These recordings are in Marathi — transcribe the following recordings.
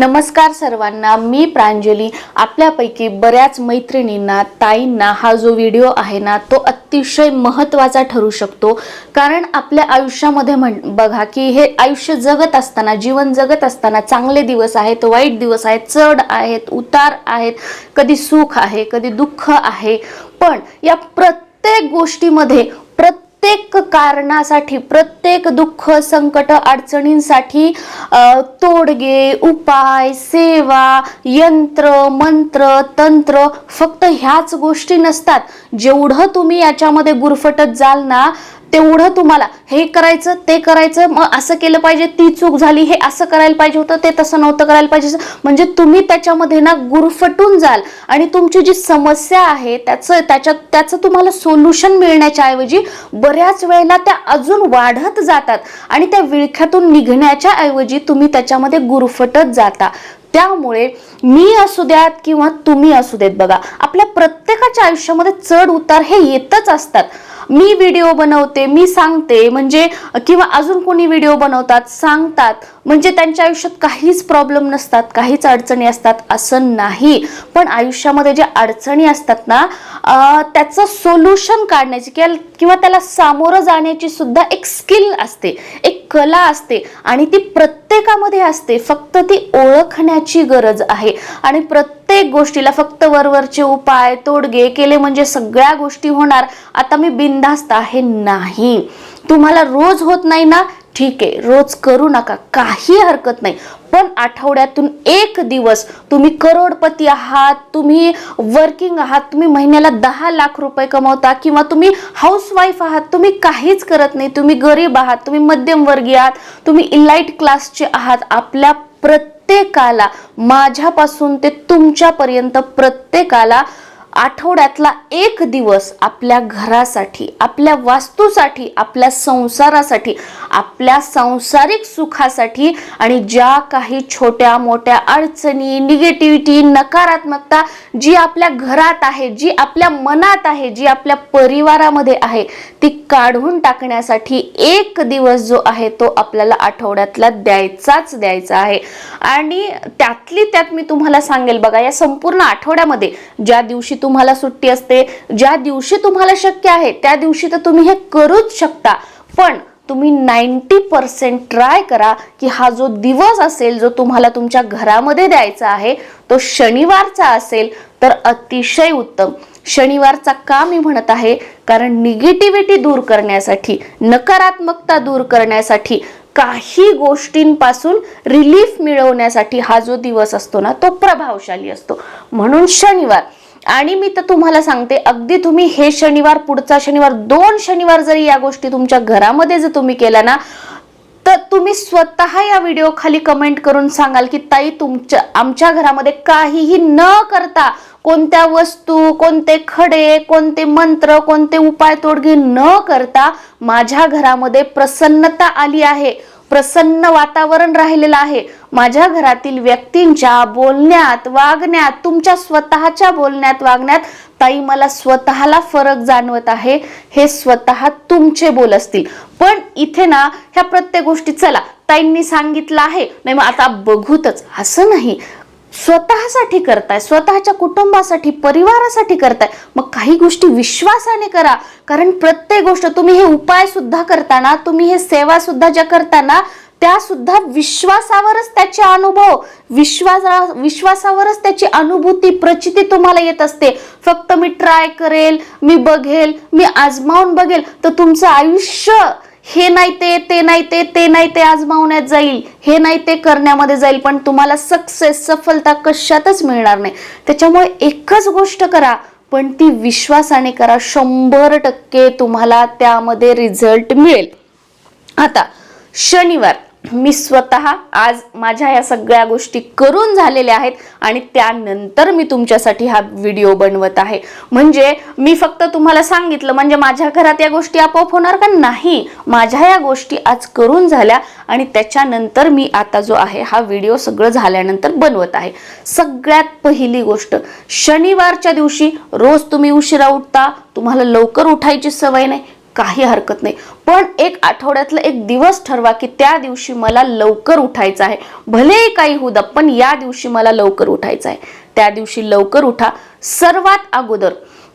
नमस्कार सर्वांना मी प्रांजली. आपल्यापैकी बऱ्याच मैत्रिणींना ताईंना हा जो व्हिडिओ आहे ना तो अतिशय महत्त्वाचा ठरू शकतो. कारण आपल्या आयुष्यामध्ये म्हण बघा की हे आयुष्य जगत असताना जीवन जगत असताना चांगले दिवस आहेत वाईट दिवस आहेत चढ आहेत उतार आहेत कधी सुख आहे कधी दुःख आहे. पण या प्रत्येक गोष्टीमध्ये प्रत्येक कारणासाठी प्रत्येक दुःख संकट अडचणींसाठी तोडगे उपाय सेवा यंत्र मंत्र तंत्र फक्त ह्याच गोष्टी नसतात. जेवढं तुम्ही याच्यामध्ये गुरफटत जाल ना तेवढं तुम्हाला हे करायचं ते करायचं मग असं केलं पाहिजे ती चूक झाली हे असं करायला पाहिजे होतं ते तसं नव्हतं करायला पाहिजे. म्हणजे तुम्ही त्याच्यामध्ये ना गुरफटून जाल. आणि तुमची जी समस्या आहे त्याचं त्याच्यात त्याचं तुम्हाला सोल्युशन मिळण्याच्या ऐवजी बऱ्याच वेळेला त्या अजून वाढत जातात. आणि त्या विळख्यातून निघण्याच्या ऐवजी तुम्ही त्याच्यामध्ये गुरफटत जाता. त्यामुळे मी असू द्यात किंवा तुम्ही असू देत बघा. आपल्या प्रत्येकाच्या आयुष्यामध्ये चढ उतार हे येतच असतात. मी व्हिडिओ बनवते मी सांगते म्हणजे किंवा अजून कोणी व्हिडिओ बनवतात सांगतात. म्हणजे त्यांच्या आयुष्यात काहीच प्रॉब्लेम नसतात काहीच अडचणी असतात असं नाही. पण आयुष्यामध्ये ज्या अडचणी असतात ना त्याचं सोल्युशन काढण्याची किंवा किंवा त्याला सामोरं जाण्याची सुद्धा एक स्किल असते एक कला असते. आणि ती प्रत्येकामध्ये असते फक्त ती ओळखण्याची गरज आहे. आणि प्रत्येक गोष्टीला फक्त वरवरचे उपाय तोडगे केले म्हणजे सगळ्या गोष्टी होणार. आता मी बिनधास्त आहे नाही. तुम्हाला रोज होत नाही ना? ठीक आहे रोज करू नका काही हरकत नाही. पण आठवड्यातून एक दिवस तुम्ही करोडपती आहात तुम्ही वर्किंग आहात तुम्ही महिन्याला दहा लाख रुपये कमवता किंवा तुम्ही हाऊसवाईफ आहात तुम्ही काहीच करत नाही तुम्ही गरीब आहात तुम्ही मध्यमवर्गीय आहात तुम्ही इलाइट क्लासचे आहात आपल्या प्रत्येकाला माझ्यापासून ते तुमच्यापर्यंत प्रत्येकाला आठवड्यातला एक दिवस आपल्या घरासाठी आपल्या वास्तूसाठी आपल्या संसारासाठी आपल्या सांसारिक सुखासाठी आणि ज्या काही छोट्या मोठ्या अडचणी निगेटिव्हिटी नकारात्मकता जी आपल्या घरात आहे जी आपल्या मनात आहे जी आपल्या परिवारामध्ये आहे ती काढून टाकण्यासाठी एक दिवस जो आहे तो आपल्याला आठवड्यातला द्यायचाच द्यायचा आहे. आणि त्यातली त्यात मी तुम्हाला सांगेल बघा या संपूर्ण आठवड्यामध्ये ज्या दिवशी तुम्हाला सुट्टी असते ज्या दिवशी तुम्हाला शक्य आहे त्या दिवशी तर तुम्ही हे करूच शकता. पण तुम्ही नाईन्टी पर्सेंट ट्राय करा की हा जो दिवस असेल जो तुम्हाला तुमच्या घरामध्ये द्यायचा आहे तो शनिवारचा असेल तर अतिशय उत्तम. शनिवारचा का मी म्हणत आहे? कारण निगेटिव्हिटी दूर करण्यासाठी नकारात्मकता दूर करण्यासाठी काही गोष्टींपासून रिलीफ मिळवण्यासाठी हा जो दिवस असतो ना तो प्रभावशाली असतो. म्हणून शनिवार. आणि मी तर तुम्हाला सांगते अगदी तुम्ही हे शनिवार पुढचा शनिवार दोन शनिवार जरी या गोष्टी तुमच्या घरामध्ये जर तुम्ही केल्या ना तर तुम्ही स्वतः या व्हिडिओ खाली कमेंट करून सांगाल की ताई तुमच्या आमच्या घरामध्ये काहीही न करता कोणत्या वस्तू कोणते खडे कोणते मंत्र कोणते उपाय तोडगे न करता माझ्या घरामध्ये प्रसन्नता आली आहे. प्रसन्न वातावरण राहिलेलं आहे. माझ्या घरातील व्यक्तींच्या बोलण्यात वागण्यात तुमच्या स्वतःच्या बोलण्यात वागण्यात ताई मला स्वतःला फरक जाणवत आहे. हे स्वतः तुमचे बोल असतील. पण इथे ना ह्या प्रत्येक गोष्टी चला ताईंनी सांगितलं आहे. नाही मग आता बघूतच. असं नाही. स्वतःसाठी करताय स्वतःच्या कुटुंबासाठी परिवारासाठी करताय. मग काही गोष्टी विश्वासाने करा. कारण प्रत्येक गोष्ट तुम्ही हे उपाय सुद्धा करताना तुम्ही हे सेवा सुद्धा ज्या करताना त्या सुद्धा विश्वासावरच त्याचे अनुभव विश्वासा विश्वासावरच त्याची अनुभूती प्रचिती तुम्हाला येत असते. फक्त मी ट्राय करेल मी बघेल मी आजमावून बघेल तर तुमचं आयुष्य हे नाही ते ते नाही ते ते नाही ते आजमावण्यात जाईल. हे नाही ते करण्यामध्ये जाईल. पण तुम्हाला सक्सेस सफलता कशातच मिळणार नाही. त्याच्यामुळे एकच गोष्ट करा पण ती विश्वासाने करा. शंभर टक्के तुम्हाला त्यामध्ये रिझल्ट मिळेल. आता शनिवार. मी स्वतः आज माझ्या या सगळ्या गोष्टी करून झालेल्या आहेत आणि त्यानंतर मी तुमच्यासाठी हा व्हिडिओ बनवत आहे. म्हणजे मी फक्त तुम्हाला सांगितलं म्हणजे माझ्या घरात या गोष्टी आपोआप होणार का नाही? माझ्या या गोष्टी आज करून झाल्या आणि त्याच्यानंतर मी आता जो आहे हा व्हिडिओ सगळं झाल्यानंतर बनवत आहे. सगळ्यात पहिली गोष्ट शनिवारच्या दिवशी रोज तुम्ही उशिरा उठता तुम्हाला लवकर उठायची सवय नाही काही हरकत नाही. पण एक आठवड्यातला एक दिवस ठरवा की त्या दिवशी मला लवकर उठायचं आहे. भलेही काही होऊ द्या पण या दिवशी मला लवकर उठायचं आहे. त्या दिवशी लवकर उठा. सर्वात अगोदर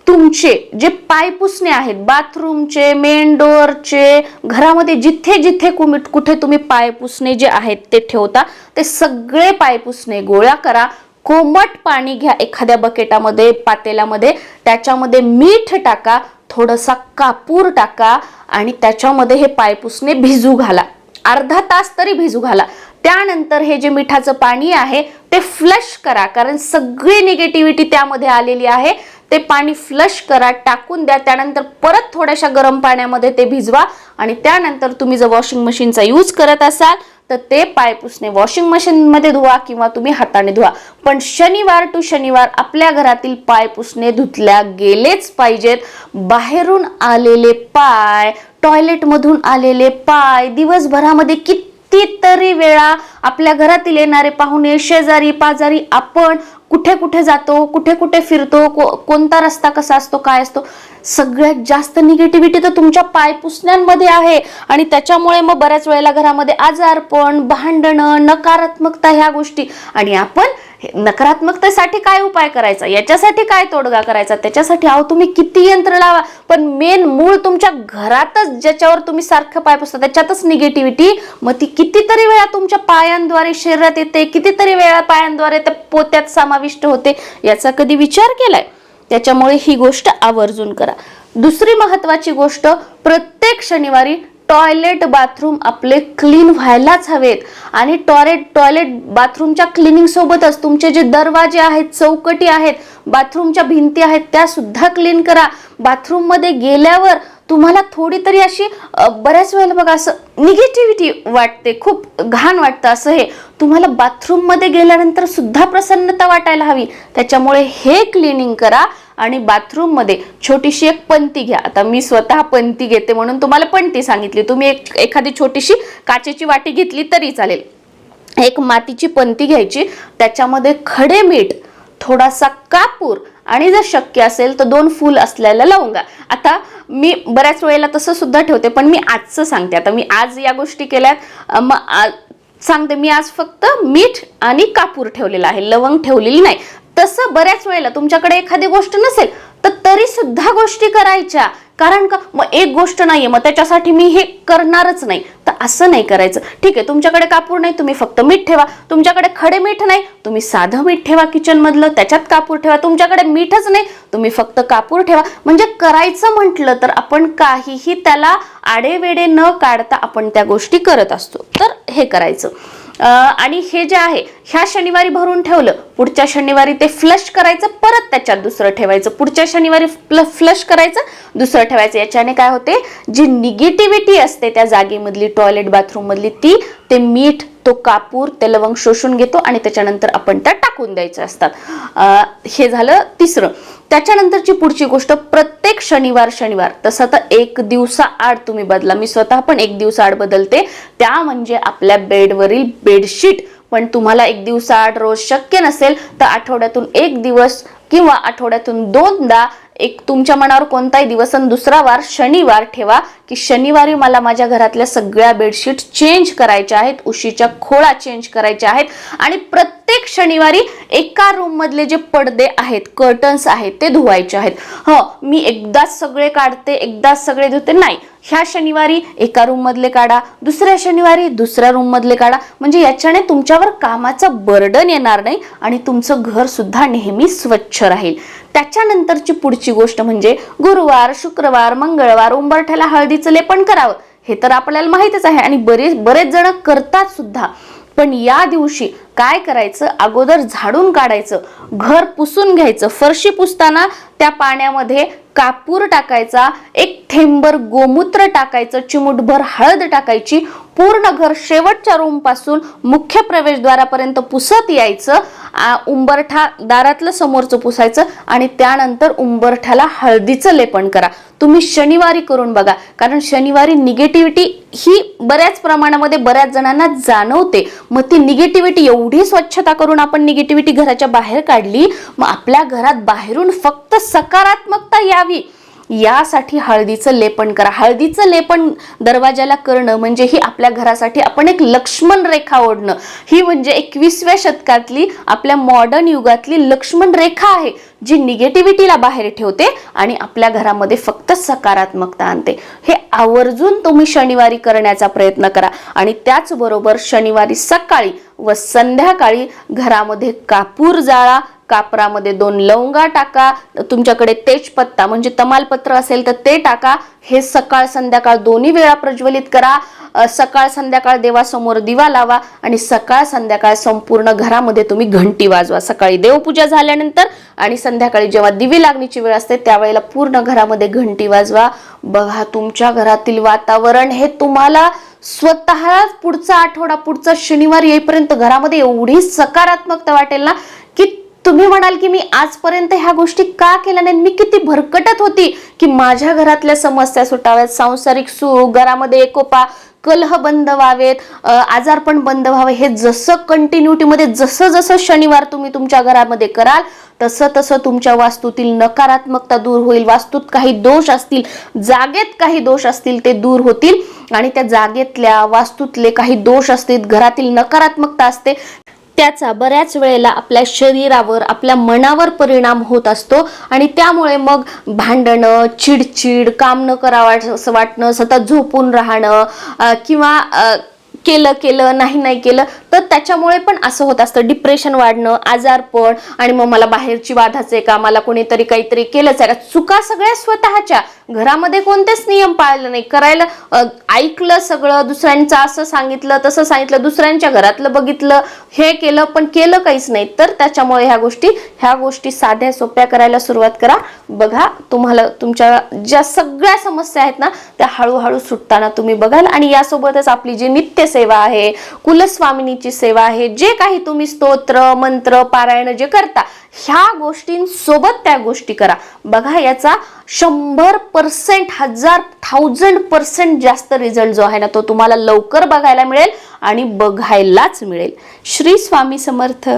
तुमचे जे पायपुसणे आहेत बाथरूमचे मेन डोअरचे घरामध्ये जिथे जिथे कुठे तुम्ही पायपुसणे जे आहेत ते ठेवता ते सगळे पायपुसणे गोळा करा. कोमट पाणी घ्या एखाद्या बकेटामध्ये पातेल्यामध्ये. त्याच्यामध्ये मीठ टाका. थोडासा कापूर टाका आणि त्याच्यामध्ये हे पायपुसणे भिजू घाला. अर्धा तास तरी भिजू घाला. त्यानंतर हे जे मिठाचं पाणी आहे ते फ्लश करा. कारण सगळी निगेटिव्हिटी त्यामध्ये आलेली आहे. ते पाणी फ्लश करा टाकून द्या. त्यानंतर परत थोड्याशा गरम पाण्यामध्ये ते भिजवा आणि त्यानंतर तुम्ही जर वॉशिंग मशीनचा यूज करत असाल तर ते पाय पुसणे वॉशिंग मशीनमध्ये धुवा किंवा तुम्ही हाताने धुवा. पण शनिवार टू शनिवार आपल्या घरातील पाय पुसणे धुतल्या गेलेच पाहिजेत. बाहेरून आलेले पाय टॉयलेटमधून आलेले पाय दिवसभरामध्ये कितीतरी वेळा आपल्या घरातील येणारे पाहुणे शेजारी पाजारी आपण कुठे कुठे जातो कुठे कुठे फिरतो कोणता रस्ता कसा असतो काय असतो सगळ्यात जास्त निगेटिव्हिटी तर तुमच्या पायपुसण्यांमध्ये आहे. आणि त्याच्यामुळे मग बऱ्याच वेळेला घरामध्ये आजारपण भांडणं नकारात्मकता ह्या गोष्टी. आणि आपण नकारात्मकतेसाठी काय उपाय करायचा? याच्यासाठी काय तोडगा करायचा? त्याच्यासाठी अहो तुम्ही किती यंत्र लावा? पण मेन मूळ तुमच्या घरातच ज्याच्यावर तुम्ही सारखं पाय पुसता त्याच्यातच निगेटिव्हिटी मग ती कितीतरी वेळा तुमच्या पायांद्वारे शरीरात येते कितीतरी वेळा पायांद्वारे त्या पोत्यात समाविष्ट होते याचा कधी विचार केलाय? त्याच्यामुळे ही गोष्ट आवर्जून करा. दुसरी महत्वाची गोष्ट प्रत्येक शनिवारी टॉयलेट बाथरूम आपले क्लीन व्हायलाच हवेत. आणि टॉयलेट टॉयलेट बाथरूमच्या क्लिनिंग सोबतच तुमचे जे दरवाजे आहेत चौकटी आहेत बाथरूमच्या भिंती आहेत त्या सुद्धा क्लीन करा. बाथरूममध्ये गेल्यावर तुम्हाला थोडी तरी अशी बऱ्याच वेळेला बघा असं निगेटिव्हिटी वाटते. खूप घाण वाटतं असं हे. तुम्हाला बाथरूममध्ये गेल्यानंतर सुद्धा प्रसन्नता वाटायला हवी. त्याच्यामुळे हे क्लिनिंग करा. आणि बाथरूममध्ये छोटीशी एक पंती घ्या. आता मी स्वतः पंती घेते म्हणून तुम्हाला पंती सांगितली. तुम्ही एक एखादी छोटीशी काचेची वाटी घेतली तरी चालेल. एक मातीची पंती घ्यायची. त्याच्यामध्ये खडे मीठ थोडासा कापूर आणि जर शक्य असेल तर दोन फूल असलेल्या लवंगा. आता मी बऱ्याच वेळेला तसं सुद्धा ठेवते पण मी आजचं सांगते. आता मी आज या गोष्टी केल्यात. मग सांगते मी आज फक्त मीठ आणि कापूर ठेवलेला आहे. लवंग ठेवलेली नाही. तसं बऱ्याच वेळेला तुमच्याकडे एखादी गोष्ट नसेल तर तरी सुद्धा गोष्टी करायच्या. कारण का? मग एक गोष्ट नाहीये मग त्याच्यासाठी मी हे करणारच नाही. तर असं नाही करायचं. ठीक आहे तुमच्याकडे कापूर नाही तुम्ही फक्त मीठ ठेवा. तुमच्याकडे खडे मीठ नाही तुम्ही साधं मीठ ठेवा किचन मधलं त्याच्यात कापूर ठेवा. तुमच्याकडे मीठच नाही तुम्ही फक्त कापूर ठेवा. म्हणजे करायचं म्हटलं तर आपण काहीही त्याला आडेवेडे न काढता आपण त्या गोष्टी करत असतो. तर हे करायचं. आणि हे जे आहे ह्या शनिवारी भरून ठेवलं. पुढच्या शनिवारी ते फ्लश करायचं परत त्याच्यात दुसरं ठेवायचं. पुढच्या शनिवारी फ्लश करायचं दुसरं ठेवायचं. याच्याने काय होते जी निगेटिव्हिटी असते त्या जागेमधली टॉयलेट बाथरूममधली ती ते मीठ तो कापूर ते लवंग शोषून घेतो आणि त्याच्यानंतर आपण त्या टाकून द्यायच्या असतात. हे झालं तिसरं. त्याच्यानंतरची पुढची गोष्ट प्रत्येक शनिवार शनिवार तसं तर एक दिवसाआड तुम्ही बदला. मी स्वतः पण एक दिवसाआड बदलते. त्या म्हणजे आपल्या बेडवरील बेडशीट. पण तुम्हाला एक दिवसाआड रोज शक्य नसेल तर आठवड्यातून एक दिवस किंवा आठवड्यातून दोनदा एक तुमच्या मनावर कोणताही दिवस आणि दुसरा वार शनिवार ठेवा की शनिवारी मला माझ्या घरातल्या सगळ्या बेडशीट चेंज करायच्या आहेत उशीच्या खोळा चेंज करायच्या आहेत आणि प्रत्येक शनिवारी एका रूम मधले जे पडदे आहेत कर्टन्स आहेत ते धुवायचे आहेत. ह मी एकदाच सगळे काढते एकदाच सगळे धुते नाही. ह्या शनिवारी एका रूम मधले काढा दुसऱ्या शनिवारी दुसऱ्या रूम मधले काढा. म्हणजे याच्याने तुमच्यावर कामाचं बर्डन येणार नाही आणि तुमचं घर सुद्धा नेहमी स्वच्छ राहील. त्याच्यानंतरची पुढची गोष्ट म्हणजे गुरुवार शुक्रवार मंगळवार उंबरठ्याला हळदीचं लेपन करावं. हे तर आपल्याला माहितच आहे आणि बरेच बरेच जण करतात सुद्धा. पण या दिवशी काय करायचं? अगोदर झाडून काढायचं. घर पुसून घ्यायचं. फरशी पुसताना त्या पाण्यामध्ये कापूर टाकायचा एक थेंबर गोमूत्र टाकायचं चिमुटभर हळद टाकायची पूर्ण घर शेवटच्या रूमपासून मुख्य प्रवेशद्वारापर्यंत पुसत यायचं उंबरठा दारातलं समोरचं पुसायचं आणि त्यानंतर उंबरठ्याला हळदीचं लेपन करा. तुम्ही शनिवारी करून बघा कारण शनिवारी निगेटिव्हिटी ही बऱ्याच प्रमाणामध्ये बऱ्याच जणांना जाणवते. मग ती निगेटिव्हिटी एवढी स्वच्छता करून आपण निगेटिव्हिटी घराच्या बाहेर काढली मग आपल्या घरात बाहेरून फक्त सकारात्मकता यावी. यासाठी हळदीचं लेपन करा. हळदीचं लेपन दरवाजाला करणं म्हणजे ही आपल्या घरासाठी आपण एक लक्ष्मण रेखा ओढणं. ही म्हणजे एकवीसव्या शतकातली आपल्या मॉडर्न युगातली लक्ष्मण रेखा आहे जी निगेटिव्हिटीला बाहेर ठेवते आणि आपल्या घरामध्ये फक्त सकारात्मकता आणते. हे आवर्जून तुम्ही शनिवारी करण्याचा प्रयत्न करा आणि त्याचबरोबर शनिवारी सकाळी व संध्याकाळी घरामध्ये कापूर जाळा कापरामध्ये दोन लवंगा टाका तुमच्याकडे तेजपत्ता म्हणजे तमालपत्र असेल तर ते टाका. हे सकाळ संध्याकाळ दोन्ही वेळा प्रज्वलित करा. सकाळ संध्याकाळ देवासमोर दिवा लावा आणि सकाळ संध्याकाळ संपूर्ण घरामध्ये तुम्ही घंटी वाजवा. सकाळी देवपूजा झाल्यानंतर आणि संध्याकाळी जेव्हा दिवी लागण्याची वेळ असते त्यावेळेला पूर्ण घरामध्ये घंटी वाजवा. बघा तुमच्या घरातील वातावरण हे तुम्हाला स्वतःलाच पुढचा आठवडा पुढचा शनिवार येईपर्यंत घरामध्ये एवढी सकारात्मकता वाटेल ना? तुम्ही म्हणाल की मी आजपर्यंत ह्या गोष्टी का केल्या नाहीत? मी किती भरकटत होती की माझ्या घरातल्या समस्या सुटाव्यात सांसारिक सुख घरामध्ये एकोपा कलह बंद व्हावेत आजारपण बंद व्हावे. हे जसं कंटिन्युटीमध्ये जसं जसं शनिवार तुम्ही तुमच्या घरामध्ये कराल तसं तसं तुमच्या वास्तूतील नकारात्मकता दूर होईल. वास्तूत काही दोष असतील जागेत काही दोष असतील ते दूर होतील. आणि त्या जागेतल्या वास्तूतले काही दोष असतील घरातील नकारात्मकता असते त्याचा बऱ्याच वेळेला आपल्या शरीरावर आपल्या मनावर परिणाम होत असतो आणि त्यामुळे मग भांडणं चिडचिड काम न करावं असं वाटणं सतत झोपून राहणं किंवा केलं केलं नाही नाही केलं तर त्याच्यामुळे पण असं होत असतं. डिप्रेशन वाढणं आजारपण आणि मग मला बाहेरची बाधाच आहे का मला कोणीतरी काहीतरी केलंच आहे. का चुका सगळ्या स्वतःच्या. घरामध्ये कोणतेच नियम पाळले नाही. करायला ऐकलं सगळं दुसऱ्यांचं असं सांगितलं तसं सांगितलं दुसऱ्यांच्या घरातलं बघितलं हे केलं पण केलं काहीच नाही. तर त्याच्यामुळे ह्या गोष्टी ह्या गोष्टी साध्या सोप्या करायला सुरुवात करा. बघा तुम्हाला तुमच्या ज्या सगळ्या समस्या आहेत ना त्या हळूहळू सुटताना तुम्ही बघाल आणि यासोबतच आपली जी नित्य सेवा आहे कुलस्वामिनीची सेवा आहे जे काही तुम्ही स्तोत्र मंत्र पारायण जे करता ह्या गोष्टींसोबत त्या गोष्टी करा. बघा याचा शंभर पर्सेंट हजार थाउजंड पर्सेंट जास्त रिझल्ट जो आहे ना तो तुम्हाला लवकर बघायला मिळेल आणि बघायलाच मिळेल. श्री स्वामी समर्थ.